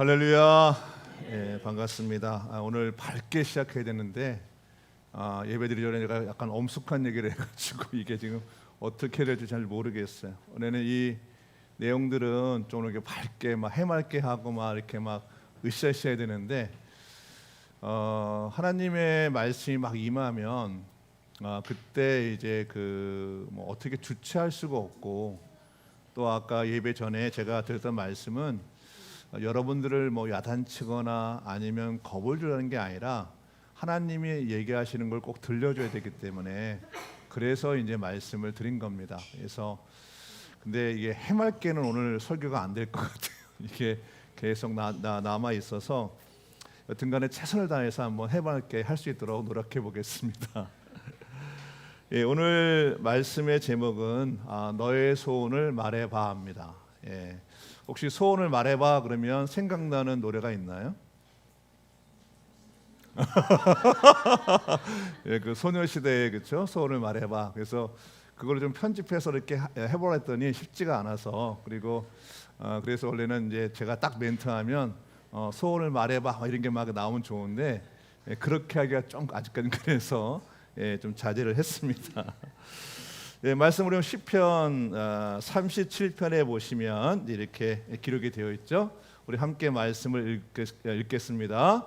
할렐루야. 예, 반갑습니다. 아, 오늘 밝게 시작해야 되는데 아, 예배드리기 전에 제가 약간 엄숙한 얘기를 해가지고 이게 지금 어떻게 될지 잘 모르겠어요. 오늘은 이 내용들은 좀 이렇게 밝게 막 해맑게 하고 막 이렇게 막 으쌰으쌰 해야 되는데 어, 하나님의 말씀이 막 임하면 아, 그때 이제 그 뭐 어떻게 주체할 수가 없고 또 아까 예배 전에 제가 드렸던 말씀은 어, 여러분들을 뭐 야단치거나 아니면 겁을 주라는 게 아니라 하나님이 얘기하시는 걸 꼭 들려줘야 되기 때문에 그래서 이제 말씀을 드린 겁니다. 그래서 근데 이게 해맑게는 오늘 설교가 안 될 것 같아요. 이게 계속 나, 나, 남아 있어서 여튼간에 최선을 다해서 한번 해맑게 할 수 있도록 노력해 보겠습니다. 예, 오늘 말씀의 제목은 아, 너의 소원을 말해봐입니다. 예, 혹시 소원을 말해봐 그러면 생각나는 노래가 있나요? 예, 그 소녀시대의 그쵸 소원을 말해봐. 그래서 그걸 좀 편집해서 이렇게 하- 해보라 했더니 쉽지가 않아서 그리고 어, 그래서 원래는 이제 제가 딱 멘트하면 어, 소원을 말해봐 막 이런 게 막 나오면 좋은데 예, 그렇게 하기가 좀 아직까지 그래서 예, 좀 자제를 했습니다. 예, 말씀으로 시편 어, 37편에 보시면 이렇게 기록이 되어 있죠. 우리 함께 말씀을 읽겠, 읽겠 습니다.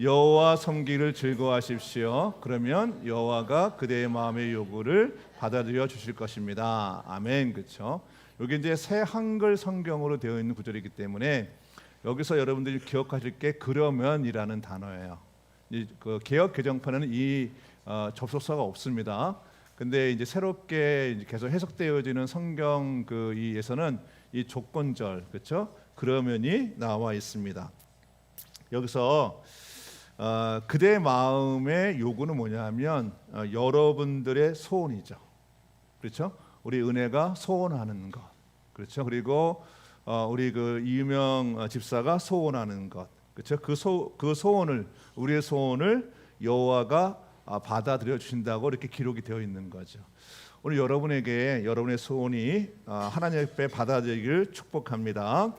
여호와 섬기를 즐거워하십시오. 그러면 여호와가 그대의 마음의 요구를 받아들여 주실 것입니다. 아멘. 그렇죠? 여기 이제 새 한글 성경으로 되어 있는 구절이기 때문에 여기서 여러분들이 기억하실 게 그러면이라는 단어예요. 이, 그 개혁 개정판에는 이 어, 접속사가 없습니다. 근데 이제 새롭게 이제 계속 해석되어지는 성경 그 이에서는 이 조건절 그렇죠? 그러면이 나와 있습니다. 여기서 어, 그대 마음의 요구는 뭐냐면 어, 여러분들의 소원이죠. 그렇죠? 우리 은혜가 소원하는 것. 그렇죠? 그리고 어, 우리 그 이유명 어, 집사가 소원하는 것. 그렇죠? 그 소 그 소원을 우리의 소원을 여호와가 아, 받아들여 주신다고 이렇게 기록이 되어 있는 거죠. 오늘 여러분에게 여러분의 소원이 아, 하나님 앞에 받아들이기를 축복합니다.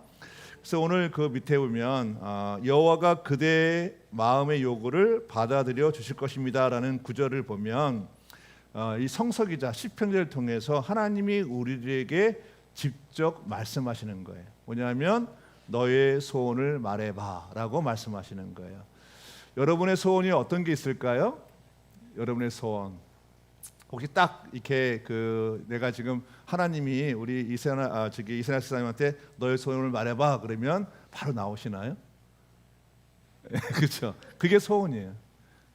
그래서 오늘 그 밑에 보면 아, 여호와가 그대의 마음의 요구를 받아들여 주실 것입니다라는 구절을 보면 어, 이 성서기자 시편을 통해서 하나님이 우리에게 직접 말씀하시는 거예요. 뭐냐면 너의 소원을 말해봐라고 말씀하시는 거예요. 여러분의 소원이 어떤 게 있을까요? 여러분의 소원 혹시 딱 이렇게 그 내가 지금 하나님이 우리 이세나 아, 저기 이세나 사장님한테 너의 소원을 말해봐 그러면 바로 나오시나요? 그렇죠. 그게 소원이에요.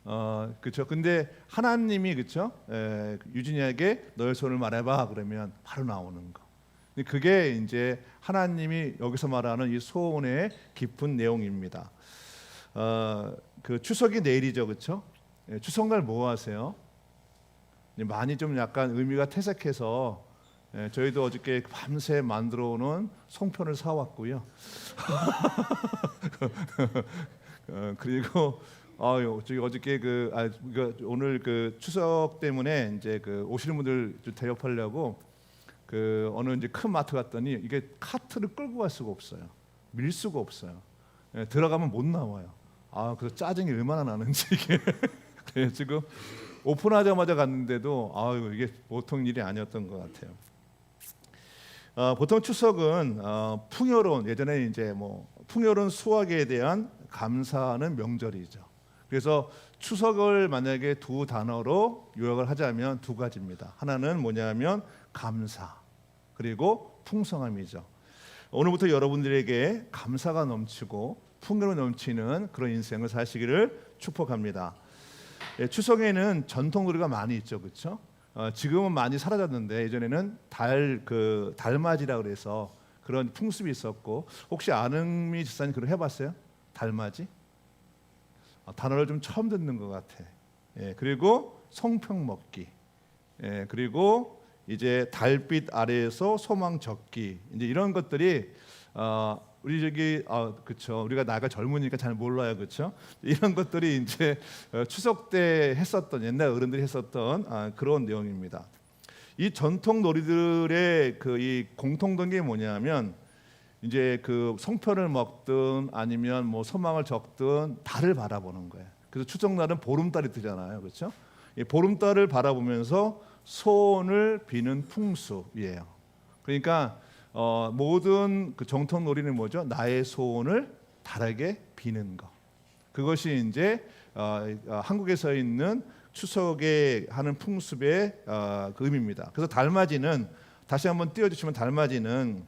어, 그렇죠. 근데 하나님이 그렇죠. 에, 유진이에게 너의 소원을 말해봐 그러면 바로 나오는 거. 그게 이제 하나님이 여기서 말하는 이 소원의 깊은 내용입니다. 어, 그 추석이 내일이죠, 그렇죠? 예, 추석날 뭐 하세요? 많이 좀 약간 의미가 퇴색해서 예, 저희도 어저께 밤새 만들어 놓은 송편을 사 왔고요. 어, 그리고 어저께 그 아, 오늘 그 추석 때문에 이제 그 오시는 분들 좀 대접하려고 그 어느 이제 큰 마트 갔더니 이게 카트를 끌고 갈 수가 없어요. 밀 수가 없어요. 예, 들어가면 못 나와요. 아 그래서 짜증이 얼마나 나는지 이게 네, 지금 오픈하자마자 갔는데도 아유 이게 보통 일이 아니었던 것 같아요. 어, 보통 추석은 어, 풍요로운 예전에 이제 뭐 풍요로운 수확에 대한 감사하는 명절이죠. 그래서 추석을 만약에 두 단어로 요약을 하자면 두 가지입니다. 하나는 뭐냐면 감사 그리고 풍성함이죠. 오늘부터 여러분들에게 감사가 넘치고 풍요로 넘치는 그런 인생을 사시기를 축복합니다. 예, 추석에는 전통 놀이가 많이 있죠, 그렇죠? 어, 지금은 많이 사라졌는데 예전에는 달 그 달맞이라 그래서 그런 풍습이 있었고 혹시 아능미 집사님 그걸 해봤어요? 달맞이? 어, 단어를 좀 처음 듣는 것 같아. 예, 그리고 송평 먹기. 예, 그리고 이제 달빛 아래에서 소망 적기. 이제 이런 것들이 어, 우리 저기 어, 그쵸 우리가 나이가 젊으니까 잘 몰라요 그쵸 이런 것들이 이제 어, 추석 때 했었던 옛날 어른들이 했었던 아, 그런 내용입니다. 이 전통 놀이들의 그 이 공통된 게 뭐냐면 이제 그 송편을 먹든 아니면 뭐 소망을 적든 달을 바라보는 거예요. 그래서 추석날은 보름달이 뜨잖아요, 그렇죠? 이 보름달을 바라보면서 소원을 비는 풍습이에요. 그러니까 어, 모든 그 정통 놀이는 뭐죠? 나의 소원을 달에게 비는 거. 그것이 이제 어, 어, 한국에서 있는 추석에 하는 풍습의 어, 그 의미입니다. 그래서 달맞이는 다시 한번 띄워주시면 달맞이는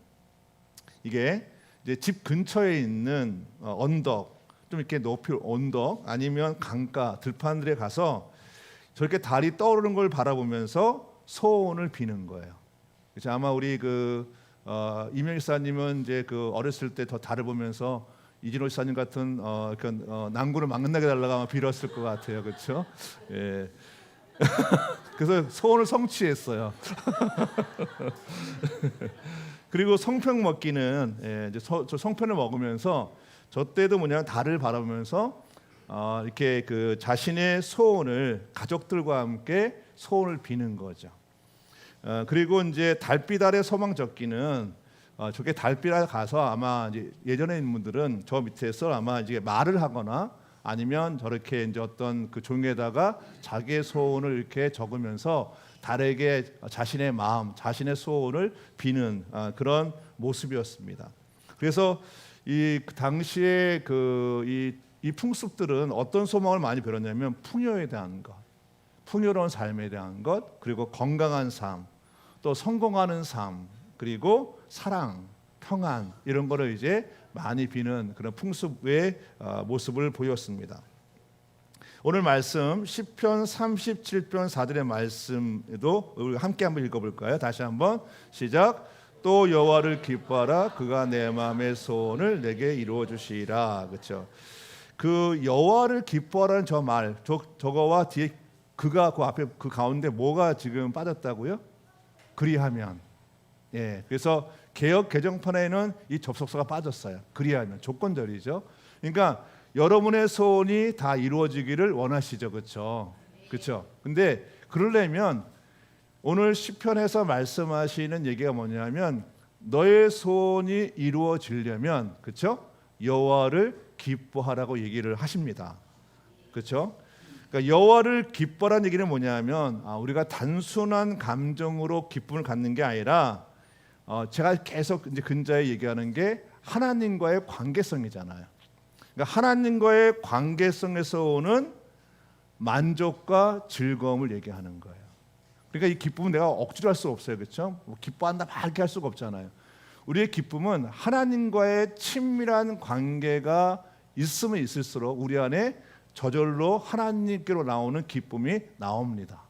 이게 이제 집 근처에 있는 어, 언덕 좀 이렇게 높이 언덕 아니면 강가 들판들에 가서 저렇게 달이 떠오르는 걸 바라보면서 소원을 비는 거예요. 그래서 아마 우리 그 어, 이명 지사님은 이제 그 어렸을 때더 달을 보면서 이진호 지사님 같은 어, 그 어, 난구를 만나게 달라고 빌었을 것 같아요, 그렇죠? 예. 그래서 소원을 성취했어요. 그리고 성편 먹기는 예, 이제 서, 저 성편을 먹으면서 저 때도 뭐냐 달을 바라보면서 어, 이렇게 그 자신의 소원을 가족들과 함께 소원을 비는 거죠. 어, 그리고 이제 달빛 아래 소망 적기는 어, 저게 달빛 아래 가서 아마 이제 예전에 있는 분들은 저 밑에서 아마 이제 말을 하거나 아니면 저렇게 이제 어떤 그 종에다가 자기의 소원을 이렇게 적으면서 달에게 자신의 마음, 자신의 소원을 비는 아, 그런 모습이었습니다. 그래서 이그 당시에 그이 이 풍습들은 어떤 소망을 많이 빌었냐면 풍요에 대한 것, 풍요로운 삶에 대한 것, 그리고 건강한 삶, 또 성공하는 삶, 그리고 사랑, 평안 이런 거를 이제 많이 비는 그런 풍습의 어, 모습을 보였습니다. 오늘 말씀 10편 37편 4절의 말씀에도 우리 함께 한번 읽어볼까요? 다시 한번 시작. 또 여호와를 기뻐하라 그가 내 마음의 소원을 내게 이루어 주시리라. 그렇죠? 그 여호와를 기뻐하라는 저 말, 저 저거와 뒤에 그가 그 앞에 그 가운데 뭐가 지금 빠졌다고요? 그리하면. 예. 그래서 개혁 개정판에는 이 접속사가 빠졌어요. 그리하면 조건절이죠. 그러니까 여러분의 소원이 다 이루어지기를 원하시죠. 그렇죠? 그렇죠? 근데 그러려면 오늘 시편에서 말씀하시는 얘기가 뭐냐면 너의 소원이 이루어지려면 그렇죠? 여호와를 기뻐하라고 얘기를 하십니다. 그렇죠? 그러니까 여호와를 기뻐라는 얘기는 뭐냐면 아, 우리가 단순한 감정으로 기쁨을 갖는 게 아니라 어, 제가 계속 이제 근자에 얘기하는 게 하나님과의 관계성이잖아요. 그러니까 하나님과의 관계성에서 오는 만족과 즐거움을 얘기하는 거예요. 그러니까 이 기쁨은 내가 억지로 할 수 없어요, 그렇죠? 뭐 기뻐한다 막 이렇게 할 수가 없잖아요. 우리의 기쁨은 하나님과의 친밀한 관계가 있으면 있을수록 우리 안에 저절로 하나님께로 나오는 기쁨이 나옵니다.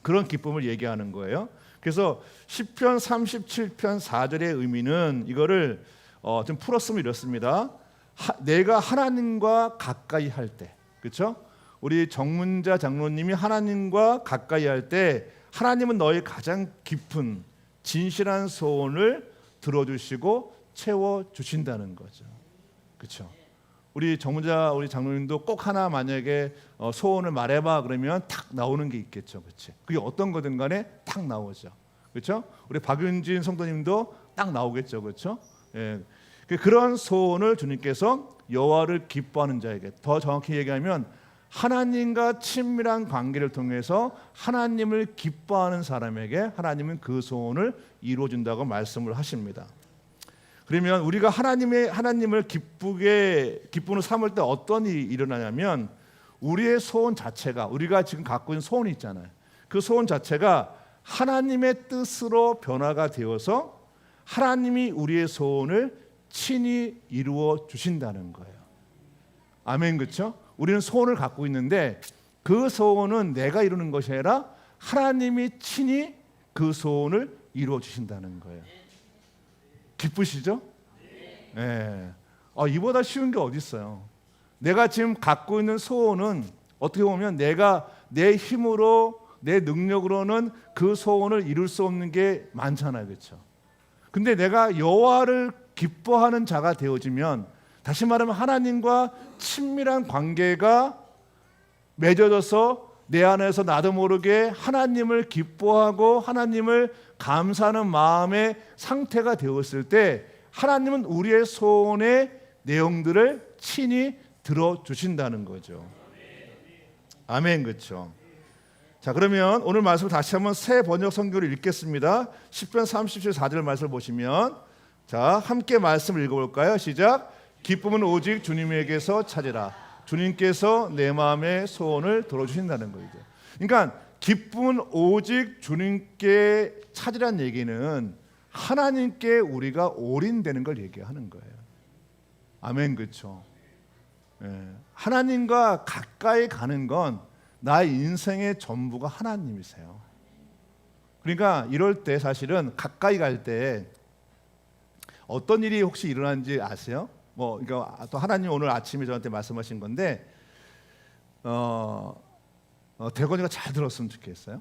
그런 기쁨을 얘기하는 거예요. 그래서 시편 37편 4절의 의미는 이거를 어, 좀 풀었으면 이렇습니다. 하, 내가 하나님과 가까이 할 때, 그렇죠? 우리 정문자 장로님이 하나님과 가까이 할 때 하나님은 너의 가장 깊은 진실한 소원을 들어주시고 채워 주신다는 거죠. 그렇죠? 우리 정문자 우리 장로님도 꼭 하나 만약에 어, 소원을 말해봐 그러면 탁 나오는 게 있겠죠, 그렇지? 그게 어떤 거든 간에 탁 나오죠, 그렇죠? 우리 박윤진 성도님도 딱 나오겠죠, 그렇죠? 예, 그 그런 소원을 주님께서 여호와를 기뻐하는 자에게 더 정확히 얘기하면 하나님과 친밀한 관계를 통해서 하나님을 기뻐하는 사람에게 하나님은 그 소원을 이루어 준다고 말씀을 하십니다. 그러면 우리가 하나님의 하나님을 기쁘게 기쁨으로 삼을 때 어떤 일이 일어나냐면 우리의 소원 자체가 우리가 지금 갖고 있는 소원이 있잖아요. 그 소원 자체가 하나님의 뜻으로 변화가 되어서 하나님이 우리의 소원을 친히 이루어 주신다는 거예요. 아멘 그렇죠? 우리는 소원을 갖고 있는데 그 소원은 내가 이루는 것이 아니라 하나님이 친히 그 소원을 이루어 주신다는 거예요. 기쁘시죠? 네. 아, 이보다 쉬운 게 어디 있어요? 내가 지금 갖고 있는 소원은 어떻게 보면 내가 내 힘으로 내 능력으로는 그 소원을 이룰 수 없는 게 많잖아요, 그렇죠? 근데 내가 여호와를 기뻐하는 자가 되어지면 다시 말하면 하나님과 친밀한 관계가 맺어져서 내 안에서 나도 모르게 하나님을 기뻐하고 하나님을 감사하는 마음의 상태가 되었을 때 하나님은 우리의 소원의 내용들을 친히 들어 주신다는 거죠. 아멘 그렇죠. 자 그러면 오늘 말씀을 다시 한번 새 번역 성경을 읽겠습니다. 10편 37, 4절 말씀을 보시면 자 함께 말씀을 읽어볼까요? 시작. 기쁨은 오직 주님에게서 찾으라. 주님께서 내 마음의 소원을 들어주신다는 거죠. 그러니까 기쁨은 오직 주님께 찾으란 얘기는 하나님께 우리가 올인되는 걸 얘기하는 거예요. 아멘 그렇죠. 예, 하나님과 가까이 가는 건 나의 인생의 전부가 하나님이세요. 그러니까 이럴 때 사실은 가까이 갈 때 어떤 일이 혹시 일어난지 아세요? 뭐 그러니까 또 하나님 오늘 아침에 저한테 말씀하신 건데 어, 어 대건이가 잘 들었으면 좋겠어요.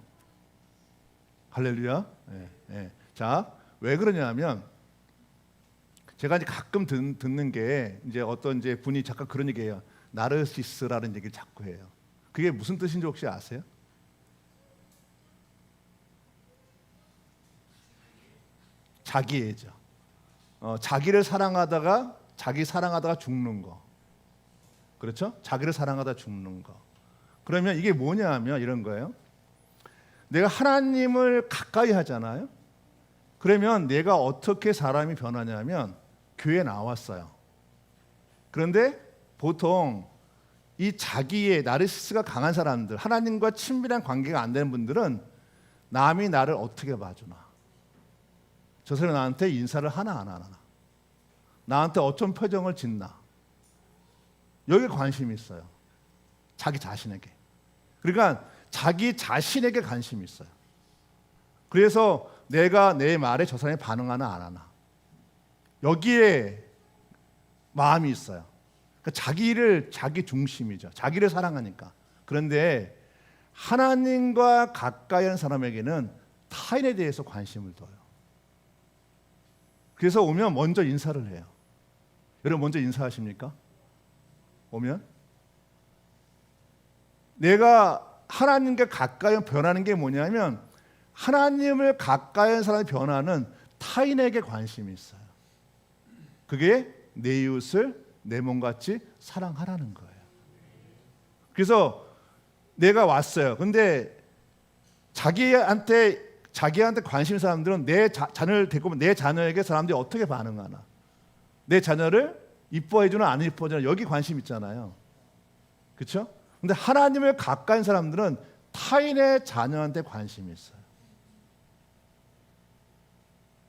할렐루야. 예, 예. 자, 왜 그러냐면 제가 이제 가끔 듣, 듣는 게 이제 어떤 이제 분이 잠깐 그런 얘기해요. 나르시스라는 얘기를 자꾸 해요. 그게 무슨 뜻인지 혹시 아세요? 자기애죠. 어, 자기를 사랑하다가 자기 사랑하다가 죽는 거. 그렇죠? 자기를 사랑하다 죽는 거. 그러면 이게 뭐냐면 이런 거예요. 내가 하나님을 가까이 하잖아요. 그러면 내가 어떻게 사람이 변하냐면 교회 나왔어요. 그런데 보통 이 자기의 나르시스가 강한 사람들, 하나님과 친밀한 관계가 안 되는 분들은 남이 나를 어떻게 봐주나, 저 사람이 나한테 인사를 하나 안 하나, 나한테 어떤 표정을 짓나, 여기에 관심이 있어요. 자기 자신에게. 그러니까 자기 자신에게 관심이 있어요. 그래서 내가 내 말에 저 사람이 반응하나 안 하나, 여기에 마음이 있어요. 그러니까 자기를 자기 중심이죠. 자기를 사랑하니까. 그런데 하나님과 가까이 하는 사람에게는 타인에 대해서 관심을 둬요. 그래서 오면 먼저 인사를 해요. 여러분 먼저 인사하십니까? 오면 내가 하나님께 가까이 변하는 게 뭐냐면 하나님을 가까이 하는 사람이 변하는 타인에게 관심이 있어요. 그게 내 이웃을 내 몸같이 사랑하라는 거예요. 그래서 내가 왔어요. 근데 자기한테 자기한테 관심 있는 사람들은 내 자, 자녀를 데리고 내 자녀에게 사람들이 어떻게 반응하나? 내 자녀를 이뻐해 주나 안 이뻐해 주나 여기 관심 있잖아요. 그렇죠? 근데 하나님을 가까이 사람들은 타인의 자녀한테 관심이 있어요.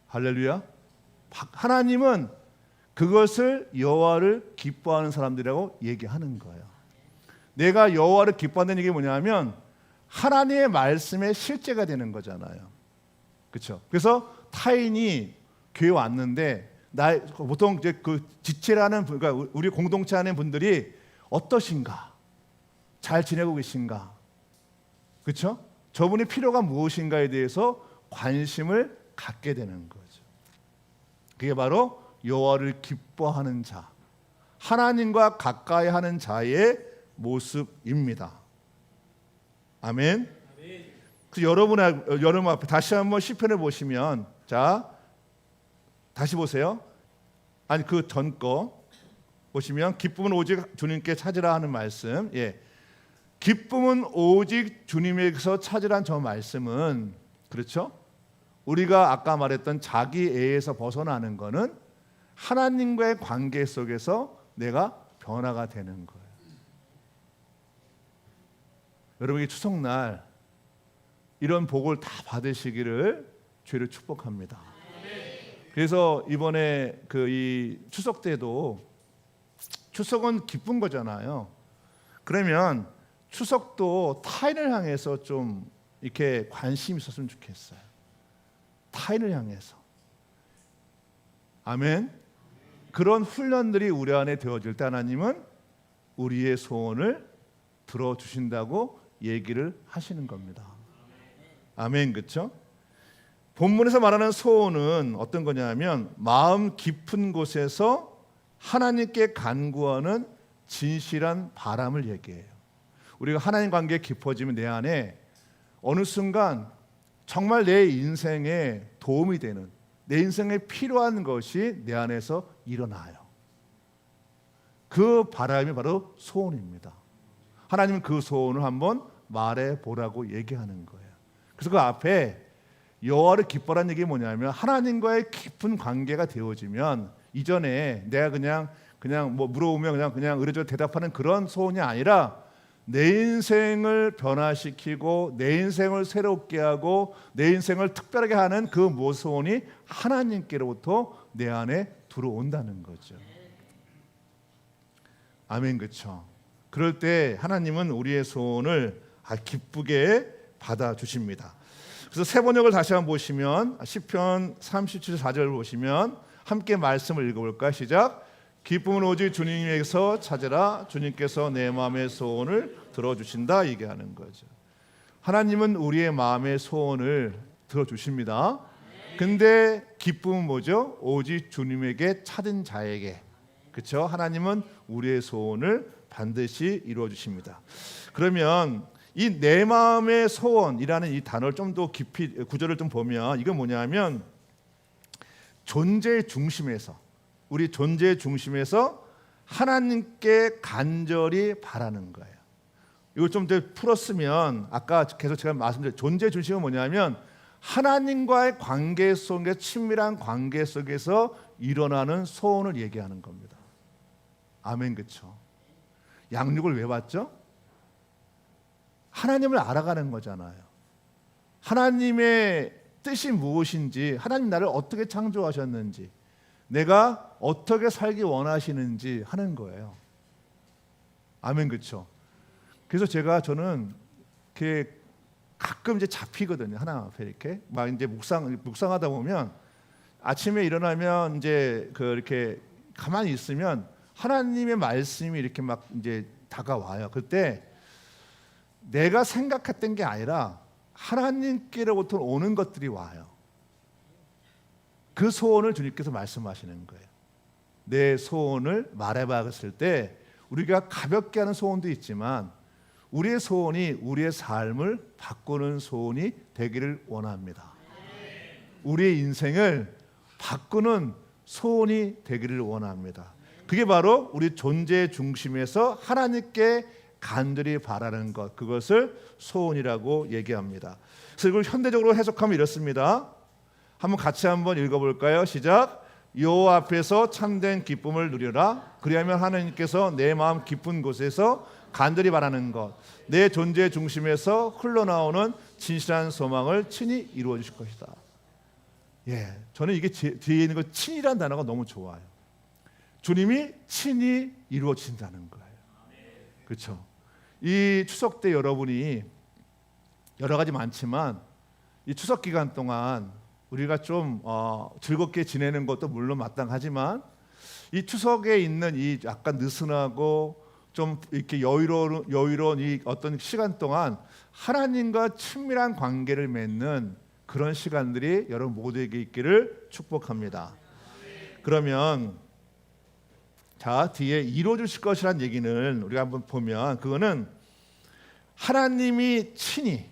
할렐루야. 하나님은 그것을 여호와를 기뻐하는 사람들이라고 얘기하는 거예요. 내가 여호와를 기뻐한다는 얘기 뭐냐면 하나님의 말씀의 실제가 되는 거잖아요. 그렇죠? 그래서 타인이 교회 왔는데 나 보통 이제 그 지체라는 그러니까 우리 공동체 안에 분들이 어떠신가? 잘 지내고 계신가? 그렇죠? 저분의 필요가 무엇인가에 대해서 관심을 갖게 되는 거죠. 그게 바로 여호와를 기뻐하는 자, 하나님과 가까이 하는 자의 모습입니다. 아멘. 그 여러분 여러분 앞에 다시 한번 시편을 보시면 자 다시 보세요. 아니 그 전 거 보시면 기쁨은 오직 주님께 찾으라 하는 말씀. 예. 기쁨은 오직 주님에게서 찾으란 저 말씀은 그렇죠? 우리가 아까 말했던 자기 애에서 벗어나는 거는 하나님과의 관계 속에서 내가 변화가 되는 거예요. 여러분이 추석날 이런 복을 다 받으시기를 죄를 축복합니다. 그래서 이번에 그 이 추석 때도 추석은 기쁜 거잖아요. 그러면 추석도 타인을 향해서 좀 이렇게 관심 있었으면 좋겠어요. 타인을 향해서. 아멘. 그런 훈련들이 우리 안에 되어질 때 하나님은 우리의 소원을 들어 주신다고 얘기를 하시는 겁니다. 아멘. 그렇죠? 본문에서 말하는 소원은 어떤 거냐면 마음 깊은 곳에서 하나님께 간구하는 진실한 바람을 얘기해요. 우리가 하나님 관계에 깊어지면 내 안에 어느 순간 정말 내 인생에 도움이 되는 내 인생에 필요한 것이 내 안에서 일어나요. 그 바람이 바로 소원입니다. 하나님은 그 소원을 한번 말해 보라고 얘기하는 거예요. 그래서 그 앞에 여호와를 기뻐라는 얘기 뭐냐면 하나님과의 깊은 관계가 되어지면 이전에 내가 그냥 그냥 뭐 물어보면 그냥 그냥 의뢰적으로 대답하는 그런 소원이 아니라 내 인생을 변화시키고 내 인생을 새롭게 하고 내 인생을 특별하게 하는 그 모소원이 하나님께로부터 내 안에 들어온다는 거죠. 아멘 그렇죠. 그럴 때 하나님은 우리의 소원을 아, 기쁘게 받아 주십니다. 그래서 세 번역을 다시 한번 보시면 시편 37, 4절 보시면 함께 말씀을 읽어 볼까 시작. 기쁨은 오직 주님에게서 찾으라 주님께서 내 마음의 소원을 들어주신다 얘기하는 거죠. 하나님은 우리의 마음의 소원을 들어주십니다. 근데 기쁨은 뭐죠? 오직 주님에게 찾은 자에게 그렇죠? 하나님은 우리의 소원을 반드시 이루어 주십니다. 그러면 이 내 마음의 소원이라는 이 단어를 좀 더 깊이 구절을 좀 보면 이건 뭐냐면 존재의 중심에서 우리 존재의 중심에서 하나님께 간절히 바라는 거예요. 이걸 좀 더 풀었으면 아까 계속 제가 말씀드린 존재 중심은 뭐냐면 하나님과의 관계 속에 친밀한 관계 속에서 일어나는 소원을 얘기하는 겁니다. 아멘 그렇죠. 양육을 왜 받죠? 하나님을 알아가는 거잖아요. 하나님의 뜻이 무엇인지, 하나님 나를 어떻게 창조하셨는지, 내가 어떻게 살기 원하시는지 하는 거예요. 아멘 그렇죠. 그래서 제가 저는 이렇게 가끔 이제 잡히거든요. 하나 앞에 이렇게 막 이제 묵상 묵상하다 보면 아침에 일어나면 이제 그 이렇게 가만히 있으면 하나님의 말씀이 이렇게 막 이제 다가와요. 그때 내가 생각했던 게 아니라 하나님께로부터 오는 것들이 와요. 그 소원을 주님께서 말씀하시는 거예요. 내 소원을 말해봤을 때 우리가 가볍게 하는 소원도 있지만 우리의 소원이 우리의 삶을 바꾸는 소원이 되기를 원합니다. 우리의 인생을 바꾸는 소원이 되기를 원합니다. 그게 바로 우리 존재 중심에서 하나님께 간절히 바라는 것 그것을 소원이라고 얘기합니다. 이걸 현대적으로 해석하면 이렇습니다. 한번 같이 한번 읽어볼까요? 시작. 여호와 앞에서 참된 기쁨을 누려라. 그리하면 하나님께서 내 마음 깊은 곳에서 간절히 바라는 것, 내 존재 중심에서 흘러나오는 진실한 소망을 친히 이루어 주실 것이다. 예, 저는 이게 제- 뒤에 있는 거 친이라는 단어가 너무 좋아요. 주님이 친히 이루어진다는 거예요. 그렇죠? 이 추석 때 여러분이 여러 가지 많지만 이 추석 기간 동안 우리가 좀 어, 즐겁게 지내는 것도 물론 마땅하지만 이 추석에 있는 이 약간 느슨하고 좀 이렇게 여유로운 여유로운 이 어떤 시간 동안 하나님과 친밀한 관계를 맺는 그런 시간들이 여러분 모두에게 있기를 축복합니다. 그러면 자 뒤에 이루어 주실 것이란 얘기는 우리가 한번 보면 그거는 하나님이 친히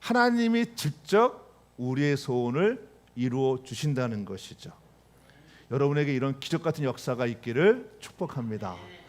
하나님이 직접 우리의 소원을 이루어 주신다는 것이죠. 여러분에게 이런 기적 같은 역사가 있기를 축복합니다.